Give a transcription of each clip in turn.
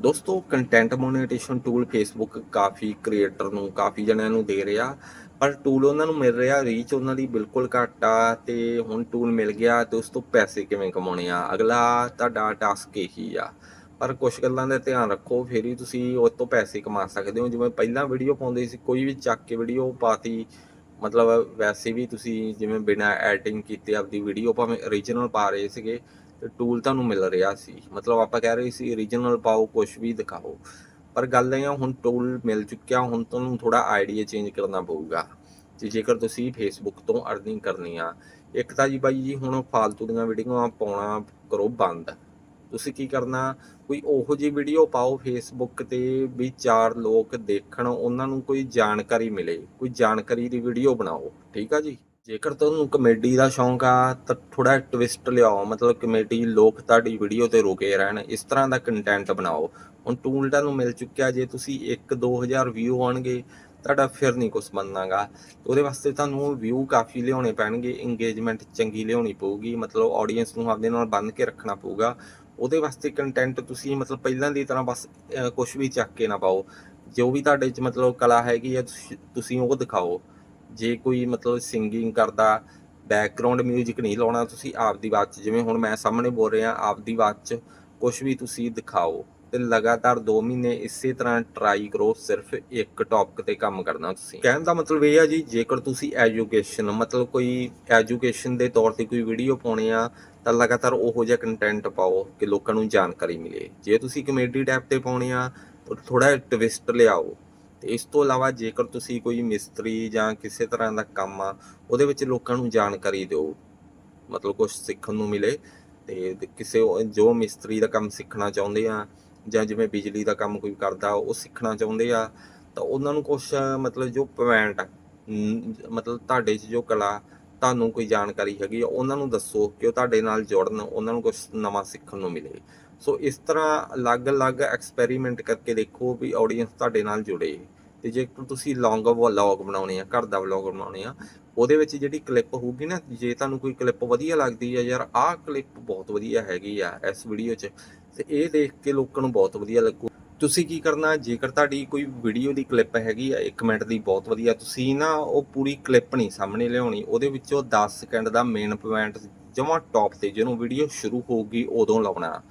ਦੋਸਤੋ content monetisation tool Facebook ਕਾਫੀ creator ਨੂੰ, ਕਾਫੀ ਜਣਿਆਂ ਨੂੰ ਦੇ ਰਿਹਾ। ਪਰ ਟੂਲ ਉਹਨਾਂ ਨੂੰ ਮਿਲ ਰਿਹਾ ਰੀਚ ਉਹਨਾਂ ਦੀ ਬਿਲਕੁਲ ਘੱਟ ਆ ਤੇ ਹੁਣ ਟੂਲ ਮਿਲ ਗਿਆ। ਤੇ ਪੈਸੇ ਕਿਵੇਂ ਕਮਾਉਣੇ ਆ? ਅਗਲਾ ਤੁਹਾਡਾ ਟਾਸਕ ਇਹੀ ਆ। ਪਰ ਕੁਝ ਗੱਲਾਂ ਦਾ ਧਿਆਨ ਰੱਖੋ, ਫਿਰ ਹੀ ਤੁਸੀਂ ਉਸ ਤੋਂ ਪੈਸੇ ਕਮਾ ਸਕਦੇ ਹੋ। ਜਿਵੇਂ ਪਹਿਲਾਂ ਵੀਡੀਓ ਪਾਉਂਦੇ ਸੀ, ਕੋਈ ਵੀ ਚੱਕ ਕੇ ਵੀਡੀਓ ਪਾਤੀ, ਮਤਲਬ ਵੈਸੇ ਵੀ ਤੁਸੀਂ ਜਿਵੇਂ ਬਿਨਾ ਐਡਿਟਿੰਗ ਕੀਤੇ ਆਪਦੀ ਵੀਡੀਓ ਭਾਵੇਂ origignal ਪਾ ਰਹੇ ਸੀਗੇ ਤੇ ਟੂਲ ਤੁਹਾਨੂੰ ਮਿਲ ਰਿਹਾ ਸੀ। ਮਤਲਬ ਆਪਾਂ ਕਹਿ ਰਹੇ ਸੀ origignal ਪਾਓ ਕੁਝ ਵੀ ਦਿਖਾਓ। ਪਰ ਗੱਲ ਇਹ ਹੁਣ ਟੂਲ ਮਿਲ ਚੁੱਕਿਆ, ਹੁਣ ਤੁਹਾਨੂੰ ਥੋੜਾ ਆਈਡੀਆ ਚੇਂਜ ਕਰਨਾ ਪਊਗਾ। ਤੇ ਜੇਕਰ ਤੁਸੀਂ ਫੇਸਬੁੱਕ ਤੋਂ ਅਰਨਿੰਗ ਕਰਨੀ ਆ, ਇੱਕ ਤਾਂ ਜੀ ਬਾਈ ਜੀ, ਹੁਣ ਫਾਲਤੂ ਦੀਆਂ ਵੀਡੀਓਆਂ ਪਾਉਣਾ ਕਰੋ ਬੰਦ। ਤੁਸੀਂ ਕੀ ਕਰਨਾ, ਕੋਈ ਉਹੋ ਜਿਹੀ ਵੀਡੀਓ ਪਾਓ ਫੇਸਬੁੱਕ ਤੇ ਵੀ ਚਾਰ ਲੋਕ ਦੇਖਣ, ਉਹਨਾਂ ਨੂੰ ਕੋਈ ਜਾਣਕਾਰੀ ਮਿਲੇ, ਕੋਈ ਜਾਣਕਾਰੀ ਦੀ ਵੀਡੀਓ ਬਣਾਓ। ਠੀਕ ਆ ਜੀ? ਜੇਕਰ ਤੁਹਾਨੂੰ ਕਮੇਡੀ ਦਾ ਸ਼ੌਂਕ ਆ, ਤਾਂ ਥੋੜਾ ਟਵਿਸਟ ਲਿਆਓ। ਮਤਲਬ ਕਮੇਡੀ ਲੋਕ ਤੁਹਾਡੀ ਵੀਡੀਓ ਤੇ ਰੁਕੇ ਰਹਿਣ। ਇਸ ਤਰ੍ਹਾਂ ਦਾ ਕੰਟੈਂਟ ਬਣਾਓ। ਹੁਣ ਟੂਲ ਤੁਹਾਨੂੰ ਮਿਲ ਚੁੱਕਿਆ, ਜੇ ਤੁਸੀਂ 1-2000 ਵਿਊ ਆਉਣਗੇ ਤੁਹਾਡਾ ਫਿਰ ਨਹੀਂ ਕੁਝ ਬਣਨਾਗਾ। ਉਹਦੇ ਵਾਸਤੇ ਤੁਹਾਨੂੰ ਵਿਊ ਕਾਫੀ ਲਿਆਉਣੇ ਪੈਣਗੇ। ਇੰਗੇਜਮੈਂਟ ਚੰਗੀ ਲਿਆਉਣੀ ਪਊਗੀ। ਮਤਲਬ ਆਡੀਅנס ਨੂੰ ਆਪਦੇ ਨਾਲ ਬੰਨ ਕੇ ਰੱਖਣਾ ਪਊਗਾ। ਉਹਦੇ ਵਾਸਤੇ ਕੰਟੈਂਟ ਤੁਸੀਂ ਮਤਲਬ ਪਹਿਲਾਂ ਦੀ ਤਰ੍ਹਾਂ ਬਸ ਕੁਝ ਵੀ ਚੱਕ ਕੇ ਨਾ ਪਾਓ। ਜੋ ਵੀ ਤੁਹਾਡੇ 'ਚ ਮਤਲਬ ਕਲਾ ਹੈਗੀ ਆ ਤੁਸੀਂ- ਤੁਸੀਂ ਉਹ ਦਿਖਾਓ। ਜੇ ਕੋਈ ਮਤਲਬ ਸਿੰਗਿੰਗ ਕਰਦਾ ਬੈਕਗ੍ਰਾਉਂਡ 뮤직 ਨਹੀਂ ਲਾਉਣਾ, ਤੁਸੀਂ ਆਪਦੀ ਆਵਾਜ਼ 'ਚ, ਜਿਵੇਂ ਹੁਣ ਮੈਂ ਸਾਹਮਣੇ ਬੋਲ ਰਿਹਾ, ਆਪਦੀ ਆਵਾਜ਼ 'ਚ ਕੁਝ ਵੀ ਤੁਸੀਂ ਦਿਖਾਓ ਤੇ ਲਗਾਤਾਰ 2 ਮਹੀਨੇ ਇਸੇ ਤਰ੍ਹਾਂ ਟਰਾਈ ਕਰੋ, ਸਿਰਫ ਇੱਕ ਟੌਪਿਕ ਤੇ ਕੰਮ ਕਰਨਾ ਤੁਸੀਂ। ਕਹਿਣ ਦਾ ਮਤਲਬ ਇਹ ਆ ਜੀ, ਜੇਕਰ ਤੁਸੀਂ ਐਜੂਕੇਸ਼ਨ ਮਤਲਬ ਕੋਈ ਐਜੂਕੇਸ਼ਨ ਦੇ ਤੌਰ ਤੇ ਕੋਈ ਵੀਡੀਓ ਪਾਉਣੀ ਆ, ਤਾਂ ਲਗਾਤਾਰ ਉਹੋ ਜਿਹਾ ਕੰਟੈਂਟ ਪਾਓ ਕਿ ਲੋਕਾਂ ਨੂੰ ਜਾਣਕਾਰੀ ਮਿਲੇ। ਜੇ ਤੁਸੀਂ ਕਮੇਡੀ ਟੈਪ ਤੇ ਪਾਉਣੀ ਆ, ਤਾਂ ਥੋੜਾ ਟਵਿਸਟ ਲਿਆਓ। ਤੇ ਇਸ ਤੋਂ ਇਲਾਵਾ ਜੇਕਰ ਤੁਸੀਂ ਕੋਈ ਮਿਸਤਰੀ ਜਾਂ ਕਿਸੇ ਤਰ੍ਹਾਂ ਦਾ ਕੰਮ ਆ, ਉਹਦੇ ਵਿੱਚ ਲੋਕਾਂ ਨੂੰ ਜਾਣਕਾਰੀ ਦਿਓ। ਮਤਲਬ ਕੁਝ ਸਿੱਖਣ ਨੂੰ ਮਿਲੇ ਤੇ ਕਿਸੇ ਜੋ ਮਿਸਤਰੀ ਦਾ ਕੰਮ ਸਿੱਖਣਾ ਚਾਹੁੰਦੇ ਆ ਜਾਂ ਜਿਵੇਂ ਬਿਜਲੀ ਦਾ ਕੰਮ ਕੋਈ ਕਰਦਾ, ਉਹ ਸਿੱਖਣਾ ਚਾਹੁੰਦੇ ਆ, ਤਾਂ ਉਹਨਾਂ ਨੂੰ ਕੁਝ ਮਤਲਬ ਜੋ ਪੁਆਇੰਟ ਮਤਲਬ ਤੁਹਾਡੇ 'ਚ ਜੋ ਕਲਾ, ਤੁਹਾਨੂੰ ਕੋਈ ਜਾਣਕਾਰੀ ਹੈਗੀ ਆ, ਉਹਨਾਂ ਨੂੰ ਦੱਸੋ ਕਿ ਉਹ ਤੁਹਾਡੇ ਨਾਲ ਜੁੜਨ, ਉਹਨਾਂ ਨੂੰ ਕੁਝ ਨਵਾਂ ਸਿੱਖਣ ਨੂੰ ਮਿਲੇ। ਸੋ ਇਸ ਤਰ੍ਹਾਂ ਅਲੱਗ-ਅਲੱਗ ਐਕਸਪੈਰੀਮੈਂਟ ਕਰਕੇ ਦੇਖੋ ਵੀ ਆਡੀਅנס ਤੁਹਾਡੇ ਨਾਲ ਜੁੜੇ। ਤੇ ਜੇਕਰ ਤੁਸੀਂ ਲੌਂਗ ਵਲੌਗ ਬਣਾਉਣੇ ਆ, ਘਰ ਦਾ ਵਲੌਗ ਬਣਾਉਣੇ ਆ, ਉਹਦੇ ਵਿੱਚ ਜਿਹੜੀ ਕਲਿੱਪ ਹੋਊਗੀ ਨਾ, ਜੇ ਤੁਹਾਨੂੰ ਕੋਈ ਕਲਿੱਪ ਵਧੀਆ ਲੱਗਦੀ ਆ ਯਾਰ, ਆਹ ਕਲਿੱਪ ਬਹੁਤ ਵਧੀਆ ਹੈਗੀ ਆ ਇਸ ਵੀਡੀਓ 'ਚ, ਤੇ ਇਹ ਦੇਖ ਕੇ ਲੋਕਾਂ ਨੂੰ ਬਹੁਤ ਵਧੀਆ ਲੱਗੂ। ਤੁਸੀਂ ਕੀ ਕਰਨਾ, ਜੇਕਰ ਤੁਹਾਡੀ ਕੋਈ ਵੀਡੀਓ ਦੀ ਕਲਿੱਪ ਹੈਗੀ ਆ 1 ਮਿੰਟ ਦੀ ਬਹੁਤ ਵਧੀਆ, ਤੁਸੀਂ ਨਾ ਉਹ ਪੂਰੀ ਕਲਿੱਪ ਨਹੀਂ ਸਾਹਮਣੇ ਲਿਆਉਣੀ, ਉਹਦੇ ਵਿੱਚੋਂ 10 ਸਕਿੰਟ ਦਾ ਮੇਨ ਪੁਆਇੰਟ ਜਮਾ ਟੌਪ ਤੇ ਜਦੋਂ ਵੀਡੀਓ ਸ਼ੁਰੂ ਹੋਊਗੀ, ਉਦੋਂ ਲਾਉਣਾ।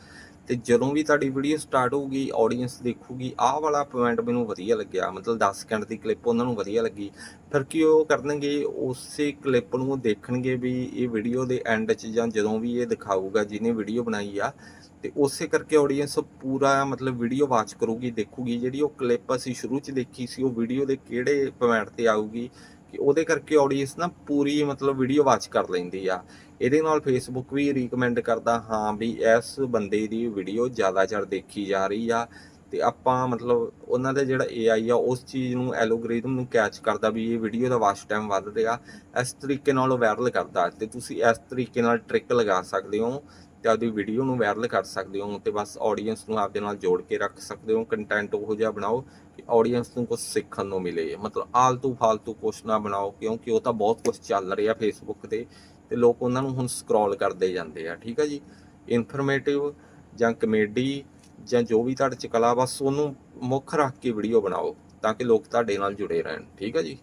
ਤੇ ਜਦੋਂ ਵੀ ਤੁਹਾਡੀ ਵੀਡੀਓ ਸਟਾਰਟ ਹੋਊਗੀ ਆਡੀਅנס ਦੇਖੂਗੀ, ਆਹ ਵਾਲਾ ਪੁਆਇੰਟ ਮੈਨੂੰ ਵਧੀਆ ਲੱਗਿਆ। ਮਤਲਬ 10 ਸਕਿੰਟ ਦੀ ਕਲਿੱਪ ਉਹਨਾਂ ਨੂੰ ਵਧੀਆ ਲੱਗੀ। ਫਿਰ ਕੀ ਉਹ ਕਰਨਗੇ, ਉਸੇ ਕਲਿੱਪ ਨੂੰ ਦੇਖਣਗੇ ਵੀ ਇਹ ਵੀਡੀਓ ਦੇ ਐਂਡ 'ਚ ਜਾਂ ਜਦੋਂ ਵੀ ਇਹ ਦਿਖਾਊਗਾ, ਜਿਹਨੇ ਵੀਡੀਓ ਬਣਾਈ ਆ, ਤੇ ਉਸੇ ਕਰਕੇ ਆਡੀਅנס ਪੂਰਾ ਮਤਲਬ ਵੀਡੀਓ ਵਾਚ ਕਰੂਗੀ, ਦੇਖੂਗੀ। ਜਿਹੜੀ ਉਹ ਕਲਿੱਪ ਅਸੀਂ ਸ਼ੁਰੂ 'ਚ ਦੇਖੀ ਸੀ, ਉਹ ਵੀਡੀਓ ਦੇ ਕਿਹੜੇ ਪੁਆਇੰਟ ਤੇ ਆਊਗੀ ਕਿ ਉਹਦੇ ਕਰਕੇ ਆਡੀਅנס ਨਾ ਪੂਰੀ ਮਤਲਬ ਵੀਡੀਓ ਵਾਚ ਕਰ ਲੈਂਦੀ ਆ। ਇਹਦੇ ਨਾਲ ਫੇਸਬੁੱਕ ਵੀ ਰੀਕਮੈਂਡ ਕਰਦਾ, ਹਾਂ ਵੀ ਇਸ ਬੰਦੇ ਦੀ ਵੀਡੀਓ ਜ਼ਿਆਦਾ ਚਿਰ ਦੇਖੀ ਜਾ ਰਹੀ ਆ ਤੇ ਆਪਾਂ ਮਤਲਬ ਉਹਨਾਂ ਦਾ ਜਿਹੜਾ AI ਆ, ਉਸ ਚੀਜ਼ ਨੂੰ ਐਲੋਗੋਰਿਥਮ ਨੂੰ ਕੈਚ ਕਰਦਾ ਵੀ ਇਹ ਵੀਡੀਓ ਦਾ ਵਾਚ ਟਾਈਮ ਵੱਧ ਰਿਹਾ ਇਸ ਤਰੀਕੇ ਨਾਲ ਉਹ ਵਾਇਰਲ ਕਰਦਾ ਤੇ ਤੁਸੀਂ ਇਸ ਤਰੀਕੇ ਨਾਲ ਟ੍ਰਿਕ ਲਗਾ ਸਕਦੇ ਹੋ। ਤੇ ਆਪਦੀ ਵੀਡੀਓ ਨੂੰ ਵਾਇਰਲ ਕਰ ਸਕਦੇ ਹੋ ਤੇ ਬਸ ਆਡੀਅנס ਨੂੰ ਆਪਦੇ ਨਾਲ ਜੋੜ ਕੇ ਰੱਖ ਸਕਦੇ ਹੋ ਕੰਟੈਂਟ ਉਹੋ ਜਿਹਾ ਬਣਾਓ ਕਿ ਆਡੀਅנס ਨੂੰ ਕੁਝ ਸਿੱਖਣ ਨੂੰ ਮਿਲੇ। ਮਤਲਬ ਆਲਤੂ ਫਾਲਤੂ ਕੁਛ ਨਾ ਬਣਾਓ, ਕਿਉਂਕਿ ਉਹ ਤਾਂ ਬਹੁਤ ਕੁਝ ਚੱਲ ਰਿਹਾ ਫੇਸਬੁੱਕ ਤੇ ਤੇ ਲੋਕ ਉਹਨਾਂ ਨੂੰ ਹੁਣ ਸਕਰੋਲ ਕਰਦੇ ਜਾਂਦੇ ਆ, ਠੀਕ ਆ ਜੀ? ਇਨਫੋਰਮੇਟਿਵ ਜਾਂ ਕਮੇਡੀ ਜਾਂ ਜੋ ਵੀ ਤੁਹਾਡੇ ਚ ਕਲਾ, ਬਸ ਉਹਨੂੰ ਮੁੱਖ ਰੱਖ ਕੇ ਵੀਡੀਓ ਬਣਾਓ ਤਾਂ ਕਿ ਲੋਕ ਤੁਹਾਡੇ ਨਾਲ ਜੁੜੇ ਰਹਿਣ, ਠੀਕ ਆ ਜੀ?